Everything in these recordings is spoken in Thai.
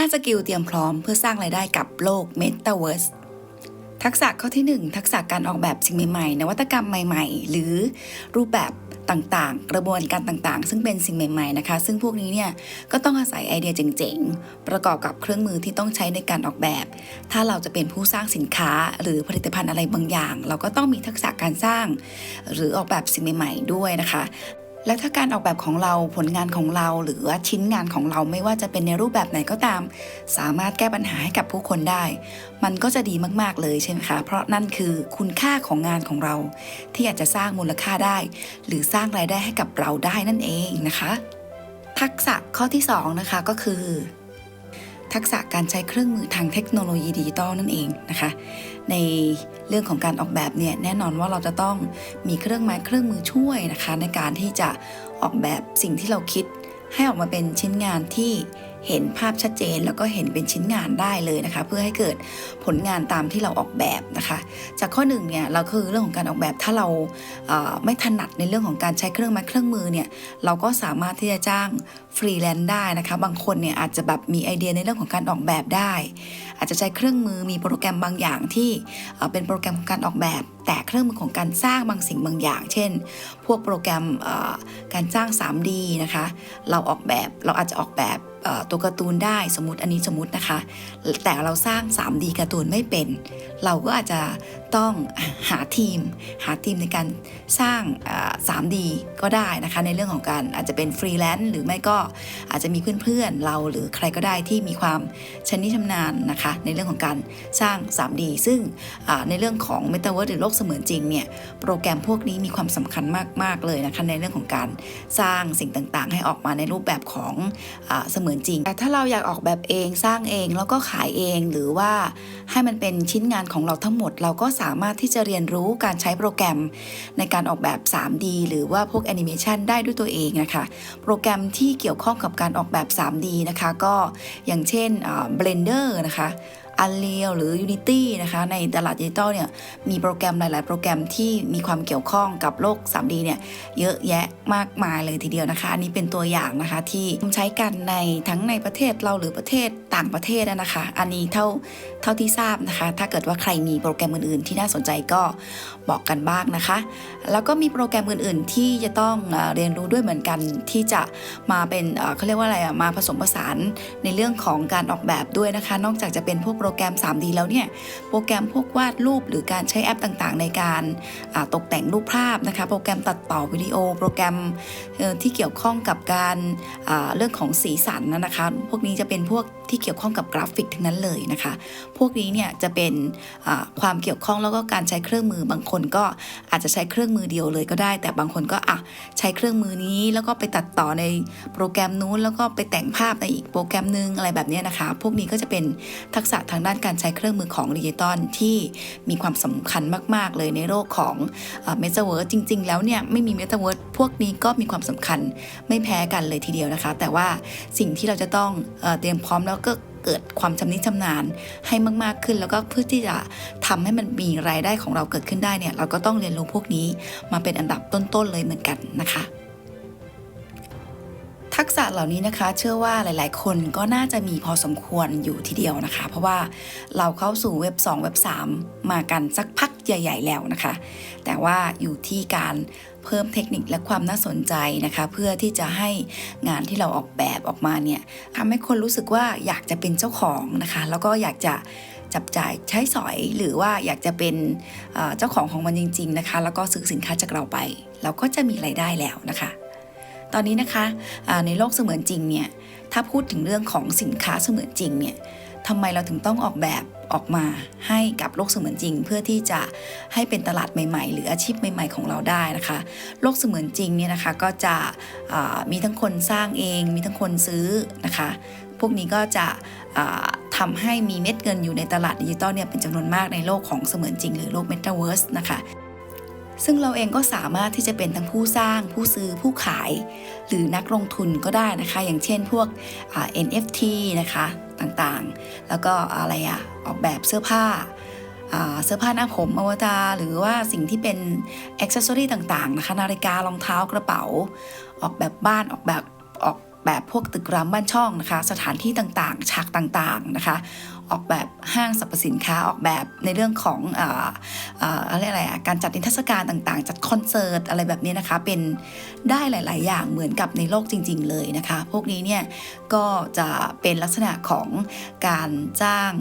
5 สกิลเตรียมพร้อมเพื่อสร้างรายได้กับโลก Metaverse ทักษะข้อที่ 1 ทักษะการออกแบบสิ่งใหม่ๆ นวัตกรรมใหม่ ๆ หรือรูปแบบต่างๆ กระบวนการต่างๆ ซึ่งเป็นสิ่งใหม่ ๆ นะคะ ซึ่งพวกนี้เนี่ย ก็ต้องอาศัยไอเดียเจ๋งๆ ประกอบกับเครื่องมือที่ต้องใช้ในการออกแบบ ถ้าเราจะเป็นผู้สร้างสินค้าหรือผลิตภัณฑ์อะไรบางอย่าง เราก็ต้องมีทักษะการสร้าง หรือออกแบบสิ่งใหม่ ๆ ด้วยนะคะ แล้วถ้าการออกแบบของเราผลงานของเรา หรือว่าชิ้นงานของเราไม่ว่าจะเป็นในรูปแบบไหนก็ตาม สามารถแก้ปัญหาให้กับผู้คนได้ มันก็จะดีมากๆเลยใช่ไหมคะ เพราะนั่นคือคุณค่าของงานของเรา ที่อาจจะสร้างมูลค่าได้ หรือสร้างรายได้ให้กับเราได้นั่นเองนะคะ ทักษะข้อที่สองนะคะก็คือ ทักษะการใช้เครื่องมือทางเทคโนโลยีดิจิตอลนั่นเองนะคะ ในเรื่องของการออกแบบเนี่ยแน่นอนว่าเราจะต้องมีเครื่องไม้เครื่องมือช่วยนะคะ ในการที่จะออกแบบสิ่งที่เราคิดให้ออกมาเป็นชิ้นงานที่ เห็นภาพชัดเจนแล้วก็เห็นเป็นชิ้นงานได้เลยนะคะ เพื่อให้เกิดผลงานตามที่เราออกแบบนะคะ จากข้อหนึ่งเนี่ยเราคือเรื่องของการออกแบบถ้าเราเอ่อไม่ถนัดในเรื่องของการใช้เครื่องไม้เครื่องมือเนี่ยเราก็สามารถที่จะจ้างฟรีแลนซ์ได้นะคะ บางคนเนี่ยอาจจะแบบมีไอเดียในเรื่องของการออกแบบได้ อาจจะใช้เครื่องมือมีโปรแกรมบางอย่างที่เเป็นโปรแกรมของการออกแบบ แต่เครื่องมือของการสร้างบางสิ่งบางอย่าง เช่น พวกโปรแกรมการสร้าง 3D นะคะ เราออกแบบเราอาจจะออกแบบ ตัวการ์ตูนได้สมมติอันนี้สมมตินะคะ แต่เราสร้าง 3D การ์ตูนไม่เป็น เราก็อาจจะ ต้องหาทีม หาทีมในการสร้าง 3D ก็ได้นะคะในเรื่องของการอาจจะเป็นฟรีแลนซ์หรือไม่ก็อาจจะมีเพื่อนๆ เราหรือใครก็ได้ที่มีความชนิชำนาญนะคะในเรื่องของการสร้าง 3D ซึ่งในเรื่องของ Metaverse หรือโลกเสมือนจริงเนี่ยโปรแกรมพวกนี้มีความสำคัญมากๆเลยนะคะในเรื่องของการสร้างสิ่งต่างๆ ให้ออกมาในรูปแบบของอเสมือนจริง แต่ถ้าเราอยากออกแบบเองสร้างเองแล้วก็ขายเองหรือว่าให้มันเป็นชิ้นงานของเราทั้งหมดเราก็สามารถที่จะเรียนรู้การใช้โปรแกรมในการออกแบบ 3D หรือว่าพวกแอนิเมชันได้ด้วยตัวเองนะคะโปรแกรมที่เกี่ยวข้องกับการออกแบบ 3D นะคะก็อย่างเช่น Blender นะคะ Unreal หรือ Unity นะคะในตลาดดิจิตอลเนี่ยมีโปรแกรมหลาย ๆ โปรแกรมที่มีความเกี่ยวข้องกับโลก 3D เนี่ยเยอะแยะมากมายเลยทีเดียวนะคะ อันนี้เป็นตัวอย่างนะคะที่ใช้กันในทั้งในประเทศเราหรือประเทศต่างประเทศนะคะ อันนี้เท่าเท่าที่ทราบนะคะ ถ้าเกิดว่าใครมีโปรแกรมอื่น ๆ ที่น่าสนใจก็บอกกันบ้างนะคะ แล้วก็มีโปรแกรมอื่น ๆ ที่จะต้องเรียนรู้ด้วยเหมือนกันที่จะมาเป็นเขาเรียกว่าอะไรมาผสมผสานในเรื่องของการออกแบบด้วยนะคะ นอกจากจะเป็นพวกโปรแกรม 3D แล้วเนี่ยโปรแกรมพวกวาดรูปหรือการใช้แอปต่างๆ ในการตกแต่งรูปภาพนะคะโปรแกรมตัดต่อวิดีโอ โปรแกรมที่เกี่ยวข้องกับการเรื่องของสีสันนะนะคะพวกนี้จะเป็นพวกที่เกี่ยวข้องกับกราฟิกทั้งนั้นเลยนะคะ พวกนี้เนี่ยจะเป็นความเกี่ยวข้องแล้วก็การใช้เครื่องมือบางคนก็อาจจะใช้เครื่องมือเดียวเลยก็ได้ แต่บางคนก็อะใช้เครื่องมือนี้แล้วก็ไปตัดต่อในโปรแกรมนู้นแล้วก็ไปแต่งภาพในอีกโปรแกรมนึงอะไรแบบนี้นะคะ พวกนี้ก็จะเป็นทักษะทางด้านการใช้เครื่องมือของดิจิตอลที่มีความสำคัญมาก ๆ เลยในโลกของเมตาเวิร์จริง ๆ แล้วเนี่ยไม่มีเมตาเวิร์พวกนี้ก็มีความสำคัญไม่แพ้กันเลยทีเดียวนะคะ แต่ว่าสิ่งที่เราจะต้องเอเตรียมพร้อมแล้วก็เกิดความชำนิชำนาญให้มาก ๆ ขึ้น แล้วก็เพื่อที่จะทำให้มันมีรายได้ของเราเกิดขึ้นได้เนี่ยเราก็ต้องเรียนรู้พวกนี้มาเป็นอันดับต้น ๆ เลยเหมือนกันนะคะ ทักษะเหล่านี้นะคะ เชื่อว่าหลายๆ คนก็น่าจะมีพอสมควรอยู่ทีเดียวนะคะ เพราะว่าเราเข้าสู่เว็บ 2 เว็บ 3 มากันสักพักใหญ่ ๆ แล้วนะคะ แต่ว่าอยู่ที่การเพิ่มเทคนิคและความน่าสนใจนะคะ เพื่อที่จะให้งานที่เราออกแบบออกมาเนี่ยทำให้คนรู้สึกว่าอยากจะเป็นเจ้าของนะคะ แล้วก็อยากจะจับจ่ายใช้สอยหรือว่าอยากจะเป็นเอ่อเจ้าของของมันจริง ๆ นะคะ แล้วก็ซื้อสินค้าจากเราไป เราก็จะมีรายได้แล้วนะคะ ตอนนี้นะคะในโลกเสมือนจริงเนี่ยถ้าพูดถึงเรื่องของสินค้าเสมือนจริงเนี่ยทำไมเราถึงต้องออกแบบออกมาให้กับโลกเสมือนจริง เพื่อที่จะให้เป็นตลาดใหม่ ๆ หรืออาชีพใหม่ ๆ ของเราได้นะคะ โลกเสมือนจริงเนี่ยนะคะก็จะมีทั้งคนสร้างเอง มีทั้งคนซื้อนะคะพวกนี้ก็จะอ่าทำให้มีเม็ดเงินอยู่ในตลาดดิจิตอลเนี่ยเป็นจำนวนมากในโลกของเสมือนจริง หรือโลก Metaverse นะคะ ซึ่งเราเองก็สามารถที่จะเป็นทั้งผู้สร้าง ผู้ซื้อผู้ขาย หรือนักลงทุนก็ได้นะคะ อย่างเช่นพวก NFT นะคะต่างๆ แล้วก็อะไรอะออกแบบเสื้อผ้าอ่าเสื้อผ้าหน้าผมอวตารหรือว่าสิ่งที่เป็นอ็อกเซสซอรี่ต่าง ๆ นะคะ นาฬิการองเท้ากระเป๋า ออกแบบบ้านออกแบบออกแบบพวกตึกรามบ้านช่องนะคะ สถานที่ต่างๆ ฉากต่างๆนะคะ ออกแบบห้างสรรพสินค้าออกแบบในเรื่องของอออะไรอะไรอะการจัดนิทรรศการต่างๆ จัดคอนเสิร์ตอะไรแบบนี้นะคะ เป็นได้หลาย ๆ อย่างเหมือนกับในโลกจริง ๆ เลยนะคะ พวกนี้เนี่ยก็จะเป็นลักษณะของการจ้าง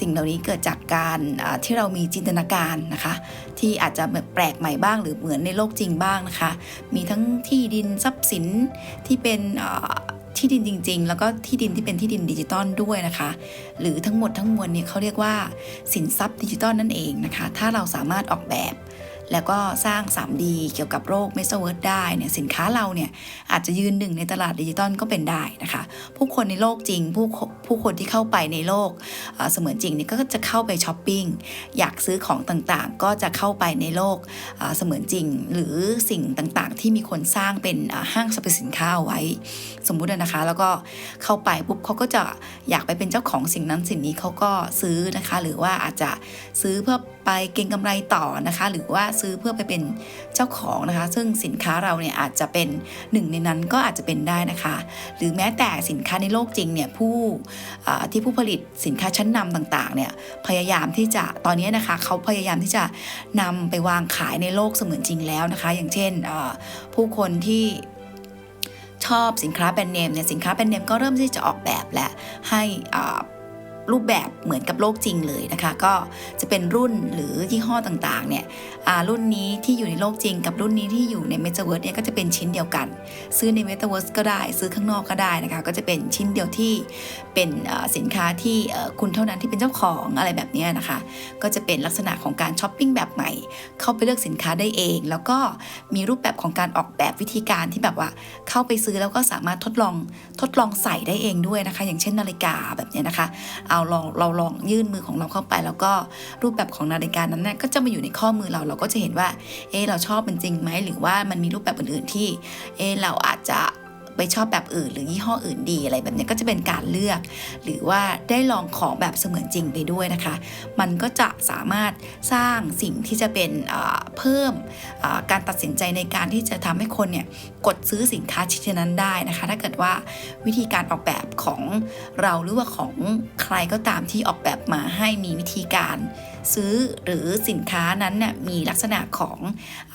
สิ่งเหล่านี้เกิดจากการที่เรามีจินตนาการนะคะ ที่อาจจะแบบแปลกใหม่บ้างหรือเหมือนในโลกจริงบ้างนะคะ มีทั้งที่ดินทรัพย์สินที่เป็น ที่ดินจริง ๆ แล้วก็ที่ดินที่เป็นที่ดินดิจิตอลด้วยนะคะ หรือทั้งหมดทั้งมวลเนี่ยเขาเรียกว่าสินทรัพย์ดิจิตอลนั่นเองนะคะ ถ้าเราสามารถออกแบบ แล้วก็สร้าง 3D เกี่ยวกับโรคเมสเวิร์ดได้เนี่ยสินค้าเราเนี่ยอาจจะยืนหนึ่งในตลาดดิจิตอลก็เป็นได้นะคะผู้คนในโลกจริงผู้ผู้คนที่เข้าไปในโลกเสมือนจริงเนี่ยก็จะเข้าไปช้อปปิ้งอยากซื้อของต่างๆ ก็จะเข้าไปในโลกเสมือนจริง หรือสิ่งต่างๆ ที่มีคนสร้างเป็นห้างสรรพสินค้าเอาไว้ สมมุตินะคะ แล้วก็เข้าไปปุ๊บเขาก็จะอยากไปเป็นเจ้าของสิ่งนั้นสิ่งนี้เขาก็ซื้อนะคะ หรือว่าอาจจะซื้อเพื่อไปเก็งกำไรต่อนะคะ หรือว่าซื้อเพื่อไปเป็นเจ้าของนะคะ ซึ่งสินค้าเราเนี่ยอาจจะเป็นหนึ่งในนั้นก็อาจจะเป็นได้นะคะ หรือแม้แต่สินค้าในโลกจริงเนี่ยผู้ที่ผู้ผลิตสินค้าชั้นนำต่างๆเนี่ยพยายามที่จะตอนนี้นะคะเขาพยายามที่จะนำไปวางขายในโลกเสมือนจริงแล้วนะคะ อย่างเช่นผู้คนที่ชอบสินค้าแบรนด์เนมเนี่ยสินค้าแบรนด์เนมก็เริ่มที่จะออกแบบและให้อ่า รูปแบบเหมือนกับโลกจริงเลยนะคะ ก็จะเป็นรุ่นหรือยี่ห้อต่างๆเนี่ยรุ่นนี้ที่อยู่ในโลกจริง กับรุ่นนี้ที่อยู่ในเมตาเวิร์สเนี่ยก็จะเป็นชิ้นเดียวกัน ซื้อในเมตาเวิร์สก็ได้ ซื้อข้างนอกก็ได้นะคะ ก็จะเป็นชิ้นเดียวที่เป็นสินค้าที่คุณเท่านั้นที่เป็นเจ้าของอะไรแบบนี้นะคะ ก็จะเป็นลักษณะของการช้อปปิ้งแบบใหม่ เข้าไปเลือกสินค้าได้เอง แล้วก็มีรูปแบบของการออกแบบวิธีการที่แบบว่าเข้าไปซื้อแล้วก็สามารถทดลองทดลองใส่ได้เองด้วยนะคะ อย่างเช่นนาฬิกาแบบเนี้ยนะคะเอาลองเราลองยื่นมือของเราเข้าไป แล้วก็รูปแบบของนาฬิกานั้นน่ะก็จะมาอยู่ในข้อมือเราเราก็จะเห็นว่าเออเราชอบมันจริงไหมหรือว่ามันมีรูปแบบอื่นๆที่เออเราอาจจะ ไปชอบแบบอื่น หรือยี่ห้ออื่นดีอะไรแบบนี้ก็จะเป็นการเลือก หรือว่าได้ลองของแบบเสมือนจริงไปด้วยนะคะ มันก็จะสามารถสร้างสิ่งที่จะเป็นเพิ่มการตัดสินใจในการที่จะทำให้คนเนี่ยกดซื้อสินค้าชิ้นนั้นได้นะคะ ถ้าเกิดว่าวิธีการออกแบบของเราหรือว่าของใครก็ตามที่ออกแบบมาให้มีวิธีการ ซื้อหรือสินค้านั้นเนี่ยมีลักษณะของ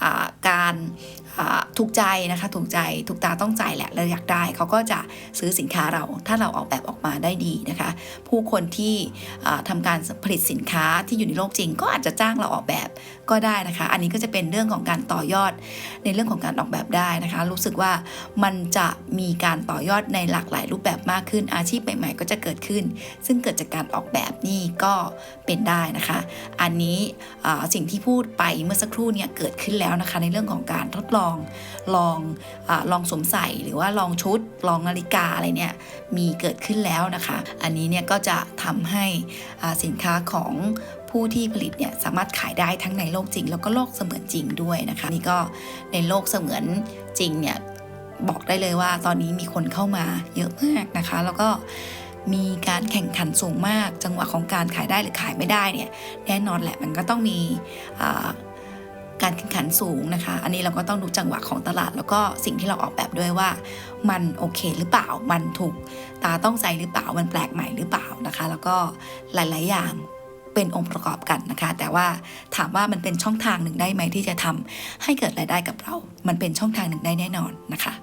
อการถูกใจนะคะถูกใจถูกตาต้องใจแหละเราอยากได้เขาก็จะซื้อสินค้าเราถ้าเราออกแบบออกมาได้ดีนะคะ ผู้คนที่อ่าทำการผลิตสินค้าที่อยู่ในโลกจริง ก็อาจจะจ้างเราออกแบบก็ได้นะคะ อันนี้ก็จะเป็นเรื่องของการต่อยอดในเรื่องของการออกแบบได้นะคะ รู้สึกว่ามันจะมีการต่อยอดในหลากหลายรูปแบบมากขึ้นอาชีพใหม่ๆก็จะเกิดขึ้น ซึ่งเกิดจากการออกแบบนี่ก็เป็นได้นะคะอันนี้สิ่งที่พูดไปเมื่อสักครู่เนี่ยเกิดขึ้นแล้วนะคะในเรื่องของการทดลองลองอลองสวมใส่หรือว่าลองชุด ลองนาฬิกาอะไรเนี่ยมีเกิดขึ้นแล้วนะคะ อันนี้เนี่ยก็จะทำให้สินค้าของผู้ที่ผลิตเนี่ยสามารถขายได้ทั้งในโลกจริง แล้วก็โลกเสมือนจริงด้วยนะคะนี่ก็ในโลกเสมือนจริงเนี่ยบอกได้เลยว่าตอนนี้มีคนเข้ามาเยอะมากนะคะ แล้วก็ มีการแข่งขันสูงมาก จังหวะของการขายได้หรือขายไม่ได้เนี่ยแน่นอนแหละมันก็ต้องมีการแข่งขันสูงนะคะ อันนี้เราก็ต้องดูจังหวะของตลาด แล้วก็สิ่งที่เราออกแบบด้วยว่า มันโอเคหรือเปล่า มันถูกตาต้องใจหรือเปล่า มันแปลกใหม่หรือเปล่านะคะ แล้วก็หลาย ๆ อย่างเป็นองค์ประกอบกันนะคะ แต่ว่าถามว่ามันเป็นช่องทางหนึ่งได้ไหมที่จะทำให้เกิดรายได้กับเรา มันเป็นช่องทางหนึ่งได้แน่นอนนะคะ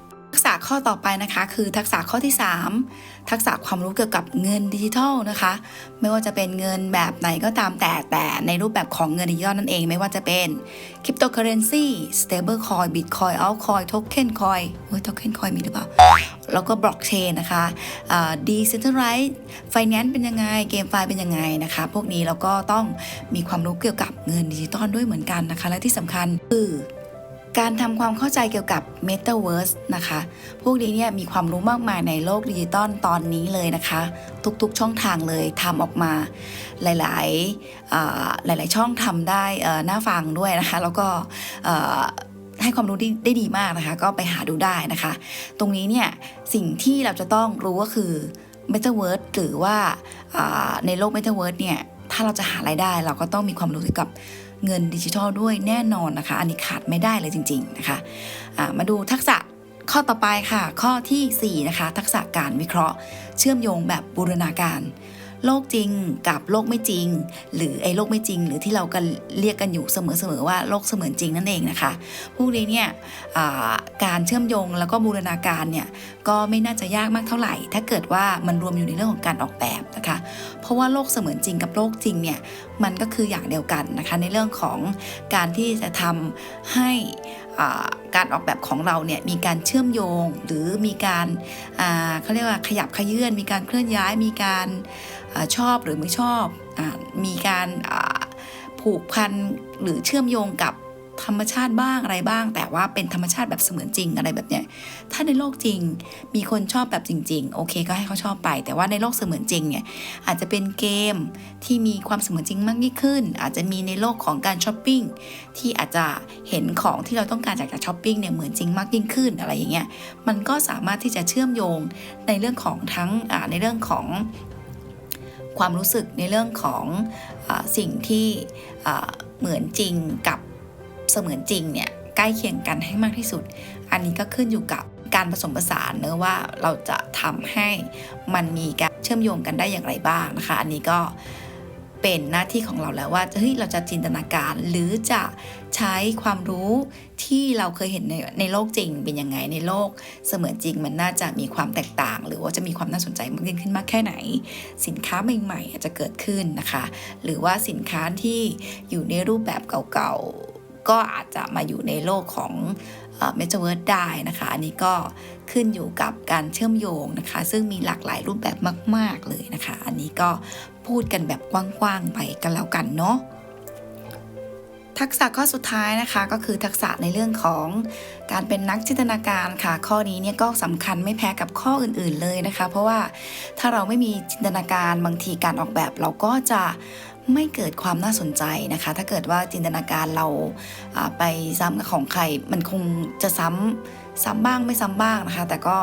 ษะข้อต่อไปนะคะ คือทักษะข้อที่ 3 ทักษะความรู้เกี่ยวกับเงินดิจิทัลนะคะ ไม่ว่าจะเป็นเงินแบบไหนก็ตามแต่แต่ในรูปแบบของเงินดิจิทัลนั่นเอง ไม่ว่าจะเป็นคริปโตเคอเรนซีสเตเบิลคอยบิตคอยอัลคอยโทเค็นคอยเฮ้ยโทเค็นคอยมีหรือเปล่า แล้วก็บล็อกเชนนะคะดีเซนทรัลไรท์ไฟแนนซ์เป็นยังไง เกมไฟเป็นยังไงนะคะ พวกนี้เราก็ต้องมีความรู้เกี่ยวกับเงินดิจิตอลด้วยเหมือนกันนะคะ และที่สำคัญคือ การทำความเข้าใจเกี่ยวกับ Metaverse นะคะ พวกนี้เนี่ยมีความรู้มากมายในโลกดิจิตอลตอนนี้เลยนะคะ ทุกๆช่องทางเลยทำออกมาหลายๆหลาย ๆ ช่องทำได้เอ่อน่าฟังด้วยนะคะ แล้วก็ให้ความรู้ได้ดีมากนะคะ ก็ไปหาดูได้นะคะ ตรงนี้เนี่ยสิ่งที่เราจะต้องรู้ก็คือ Metaverse หรือว่าในโลก Metaverse เนี่ยถ้าเราจะหารายได้ เราก็ต้องมีความรู้เกี่ยวกับ เงินดิจิทัลด้วยแน่นอนนะคะ อันนี้ขาดไม่ได้เลยจริง ๆนะคะะมาดูทักษะข้อต่อไปค่ะ ข้อทีสี่4 นะคะ ทักษะการวิเคราะห์ เชื่อมโยงแบบบูรณาการ โลกจริงกับโลกไม่จริง หรือไอ้โลกไม่จริง หรือที่เรากันเรียกกันอยู่เสมอๆว่าโลกเสมือนจริงนั่นเองนะคะ พวกนี้เนี่ยการเชื่อมโยงแล้วก็บูรณาการเนี่ยก็ไม่น่าจะยากมากเท่าไหร่ ถ้าเกิดว่ามันรวมอยู่ในเรื่องของการออกแบบนะคะ เพราะว่าโลกเสมือนจริงกับโลกจริงเนี่ยมันก็คืออย่างเดียวกันนะคะในเรื่องของการที่จะทำให้การออกแบบของเราเนี่ยมีการเชื่อมโยงหรือมีการเขาเรียกว่าขยับขยื่นมีการเคลื่อนย้ายมีการชอบหรือไม่ชอบอมีการผูกพันหรือเชื่อมโยงกับธรรมชาติบ้างอะไรบ้าง แต่ว่าเป็นธรรมชาติแบบเสมือนจริงอะไรแบบเนี้ยถ้าในโลกจริงมีคนชอบแบบจริง ๆ โอเคก็ให้เขาชอบไป แต่ว่าในโลกเสมือนจริงเนี่ยอาจจะเป็นเกมที่มีความเสมือนจริงมากยิ่งขึ้น อาจจะมีในโลกของการช้อปปิ้งที่อาจจะเห็นของที่เราต้องการจากการช้อปปิ้งเนี่ยเหมือนจริงมากยิ่งขึ้นอะไรอย่างเงี้ยมันก็สามารถที่จะเชื่อมโยงในเรื่องของทั้งในเรื่องของ ความรู้สึกในเรื่องของอสิ่งที่เหมือนจริงกับเสมือนจริงเนี่ยใกล้เคียงกันให้มากที่สุด อันนี้ก็ขึ้นอยู่กับการผสมผสานเนอะว่าเราจะทำให้มันมีการเชื่อมโยงกันได้อย่างไรบ้างนะคะ อันนี้ก็ เป็นหน้าที่ของเราแล้วว่าเฮ้ยเราจะจินตนาการ หรือจะใช้ความรู้ที่เราเคยเห็นในในโลกจริง เป็นยังไงในโลกเสมือนจริง มันน่าจะมีความแตกต่าง หรือว่าจะมีความน่าสนใจมากยิ่งขึ้นมากแค่ไหน สินค้าใหม่ๆอาจจะเกิดขึ้นนะคะ หรือว่าสินค้าที่อยู่ในรูปแบบเก่าๆ ก็อาจจะมาอยู่ในโลกของเมตาเวิร์ดได้นะคะ อันนี้ก็ขึ้นอยู่กับการเชื่อมโยงนะคะ ซึ่งมีหลากหลายรูปแบบมาก ๆ เลยนะคะ อันนี้ก็พูดกันแบบกว้าง ๆ ไปกันแล้วกันเนาะทักษะข้อสุดท้ายนะคะก็คือทักษะในเรื่องของการเป็นนักจินตนาการค่ะ ข้อนี้เนี่ยก็สำคัญไม่แพ้กับข้ออื่นๆเลยนะคะ เพราะว่าถ้าเราไม่มีจินตนาการบางทีการออกแบบเราก็จะ ไม่เกิดความน่าสนใจนะคะ ถ้าเกิดว่าจินตนาการเราไปซ้ำกับของใคร มันคงจะซ้ำซ้ำบ้างไม่ซ้ำบ้างนะคะ แต่ก็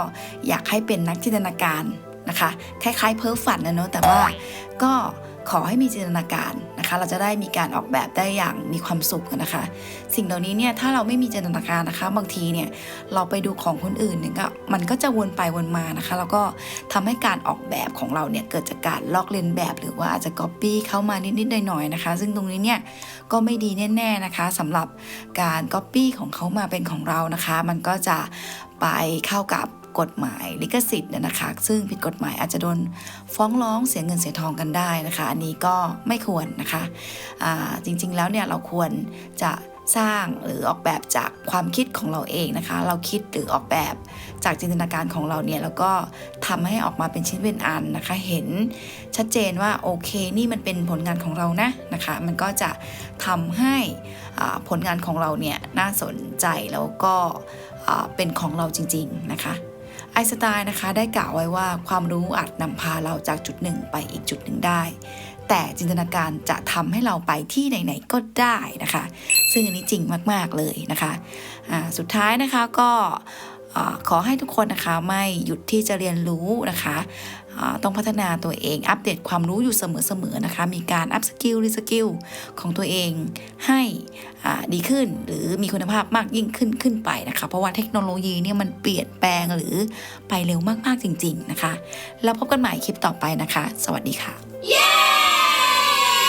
อยากให้เป็นนักจินตนาการนะคะ คล้ายๆเพ้อฝันนะเนาะแต่ว่าก็ขอให้มีจินตนาการ เราจะได้มีการออกแบบได้อย่างมีความสุขนะคะ สิ่งเหล่านี้เนี่ยถ้าเราไม่มีจินตนาการนะคะ บางทีเนี่ยเราไปดูของคนอื่นเนี่ยก็มันก็จะวนไปวนมานะคะ แล้วก็ทำให้การออกแบบของเราเนี่ยเกิดจากการลอกเลียนแบบหรือว่าอาจจะก๊อปปี้เข้ามานิดๆหน่อยๆนะคะ ซึ่งตรงนี้เนี่ยก็ไม่ดีแน่ ๆนะคะสำหรับการก๊อปปี้ของเขามาเป็นของเรานะคะ มันก็จะไปเข้ากับ กฎหมายลิขสิทธิ์นะคะ ซึ่งผิดกฎหมายอาจจะโดนฟ้องร้องเสียเงินเสียทองกันได้นะคะ อันนี้ก็ไม่ควรนะคะอ่าจริงๆแล้วเนี่ยเราควรจะสร้างหรือออกแบบจากความคิดของเราเองนะคะ เราคิดหรือออกแบบจากจินตนาการของเราเนี่ยแล้วก็ทำให้ออกมาเป็นชิ้นเป็นอันนะคะ เห็นชัดเจนว่าโอเคนี่มันเป็นผลงานของเรานะนะคะ มันก็จะทำให้ผลงานของเราเนี่ยน่าสนใจแล้วก็เป็นของเราจริง ๆนะคะ ไอสไตน์นะคะได้กล่าวไว้ว่าความรู้อาจนำพาเราจากจุดหนึ่งไปอีกจุดหนึ่งได้ แต่จินตนาการจะทำให้เราไปที่ไหนๆก็ได้นะคะ ซึ่งอันนี้จริงมากๆเลยนะคะะสุดท้ายนะคะก็ ขอให้ทุกคนนะคะไม่หยุดที่จะเรียนรู้นะคะต้องพัฒนาตัวเองอัปเดตความรู้อยู่เสมอๆนะคะ มีการอัพสกิลรีสกิลของตัวเองให้ดีขึ้นหรือมีคุณภาพมากยิ่งขึ้นขึ้นไปนะคะ เพราะว่าเทคโนโลยีเนี่ยมันเปลี่ยนแปลงหรือไปเร็วมากๆจริง ๆนะคะ แล้วพบกันใหม่คลิปต่อไปนะคะ สวัสดีค่ะ